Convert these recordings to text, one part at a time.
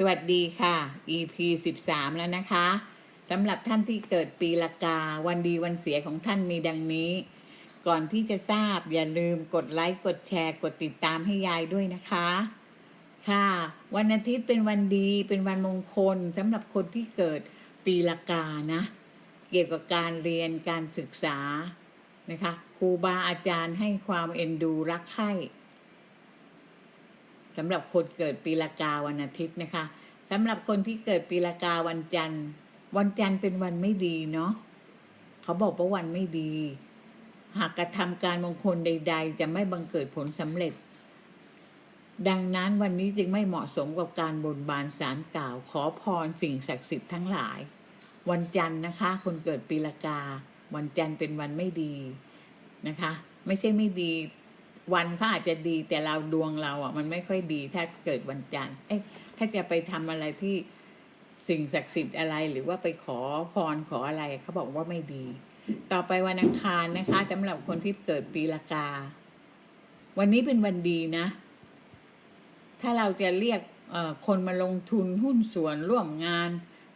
สวัสดีค่ะ EP 13 แล้วนะคะสำหรับท่านที่เกิดปีละกา วันดีวันเสียของท่านมีดังนี้ ก่อนที่จะทราบอย่าลืมกดไลค์กดแชร์ กดติดตามให้ยายด้วยนะคะ ค่ะ วันอาทิตย์เป็นวันดีเป็นวันมงคลสำหรับคนที่เกิดปีละกานะ เกี่ยวกับการเรียนการศึกษานะคะครูบาอาจารย์ให้ความเอ็นดูรักใคร่ สำหรับคนเกิดปีละกาวันอาทิตย์นะคะสำหรับคนที่เกิดปีละกาวันจันทร์ วันจันทร์เป็นวันไม่ดีเนาะเขาบอกว่าวันไม่ดี หากกระทำการมงคลใด ๆ จะไม่บังเกิดผลสำเร็จ ดังนั้นวันนี้จึงไม่เหมาะสมกับการบนบานสารกล่าว ขอพรสิ่งศักดิ์สิทธิ์ทั้งหลาย วันจันทร์นะคะ คนเกิดปีละกา วันจันทร์เป็นวันไม่ดีนะคะ ไม่ใช่ไม่ดี วันเขาอาจจะดีแต่เราดวงเราอะ มันไม่ค่อยดีถ้าเกิดวันจันทร์เอ๊ะถ้าจะไปทำอะไรที่สิ่งศักดิ์สิทธิ์อะไรหรือว่าไปขอพรขออะไรเขาบอกว่าไม่ดี ต่อไปวันอังคารนะคะสำหรับคนที่เกิดปีละกา วันนี้เป็นวันดีนะ ถ้าเราจะเรียกคนมาลงทุนหุ้นส่วนร่วมงาน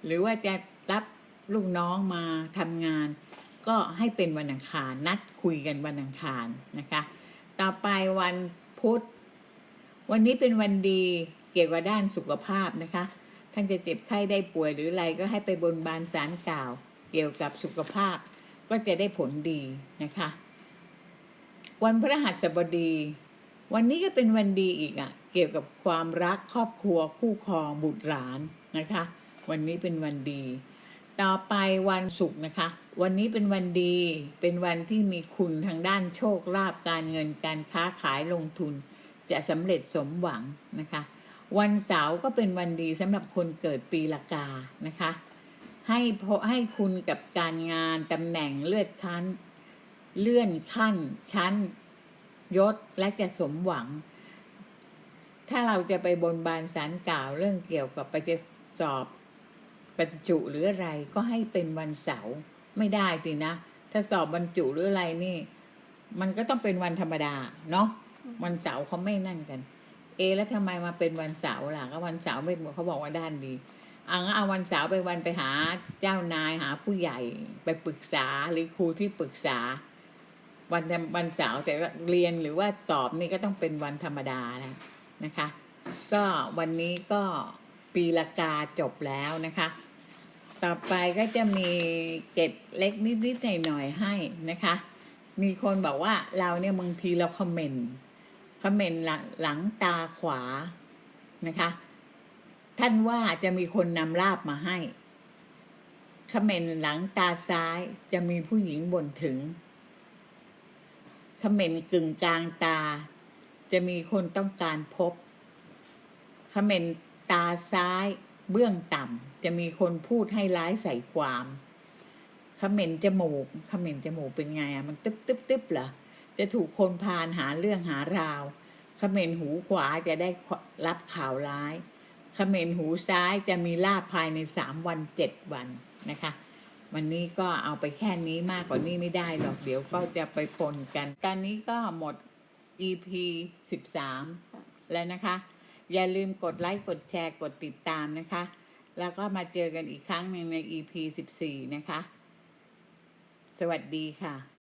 หรือว่าจะรับลูกน้องมาทำงาน ก็ให้เป็นวันอังคารนัดคุยกันวันอังคารนะคะ ต่อไปวันพุธ วันนี้เป็นวันดีเกี่ยวกับด้านสุขภาพนะคะ ท่านจะเจ็บไข้ได้ป่วยหรืออะไรก็ให้ไปบนบานสารกล่าว เกี่ยวกับสุขภาพก็จะได้ผลดีนะคะ วันพฤหัสบดี วันนี้ก็เป็นวันดีอีกอะ่ะ เกี่ยวกับความรักครอบครัวคู่ครองบุตรหลานนะคะ วันนี้เป็นวันดี ต่อไปวันศุกร์นะคะ วันนี้เป็นวันดี เป็นวันที่มีคุณทางด้านโชคลาภการเงินการค้าขายลงทุน จะสำเร็จสมหวังนะคะ วันเสาร์ก็เป็นวันดีสำหรับคนเกิดปีละกานะคะ ให้พให้คุณกับการงานตำแหน่งเลื่อนขั้น เลื่อนขั้น ชั้น ยศและจะสมหวัง ถ้าเราจะไปบนบานสารกล่าวเรื่องเกี่ยวกับไปจะสอบ บรรจุหรืออะไรก็ให้เป็นวันเสาร์ไม่ได้สินะ ถ้าสอบบรรจุหรืออะไรนี่ มันก็ต้องเป็นวันธรรมดาเนาะวันเสาร์เขาไม่นั่นกัน เอ แล้วทำไมมาเป็นวันเสาร์ล่ะก็วันเสาร์ไม่เขาบอกว่าด้านดีอางั้นเอาวันเสาร์ไปวันไปหาเจ้านายหาผู้ใหญ่ไปปรึกษาหรือครูที่ปรึกษา วันวันเสาร์แต่เรียนหรือว่าสอบนี่ก็ต้องเป็นวันธรรมดาแล้วนะคะ ก็วันนี้ก็ปีละกาจบแล้วนะคะ ต่อไปก็จะมีเก็บเล็กนิดๆหน่อยๆให้นะคะ มีคนบอกว่าเราเนี่ยบางทีเราคอมเมนต์คอมเมนต์หลังหลังตาขวานะคะ ท่านว่าจะมีคนนำลาบมาให้คอมเมนต์หลังตาซ้ายจะมีผู้หญิงบ่นถึงคอมเมนต์กึ่งกลางตา จะมีคนต้องการพบคอมเมนต์ตาซ้าย เบื้องต่ำจะมีคนพูดให้ร้ายใส่ความคอมเมนต์จมูกคอมเมนต์จมูกเป็นไงอะมันตึ๊บตึ๊บตึ๊บเหรอจะถูกคนพาลหาเรื่องหาราวคอมเมนต์หูขวาจะได้รับข่าวร้ายคอมเมนต์หูซ้ายจะมีลาภภายในสามวันเจ็ดวันนะคะ วันนี้ก็เอาไปแค่นี้มากกว่านี้ไม่ได้หรอกเดี๋ยวก็จะไปปนกัน ตอนนี้ก็หมด EP 13 แล้วนะคะ อย่าลืมกดไลค์ กดแชร์ กดติดตามนะคะ แล้วก็มาเจอกันอีกครั้งหนึ่งใน EP 14 นะคะ สวัสดีค่ะ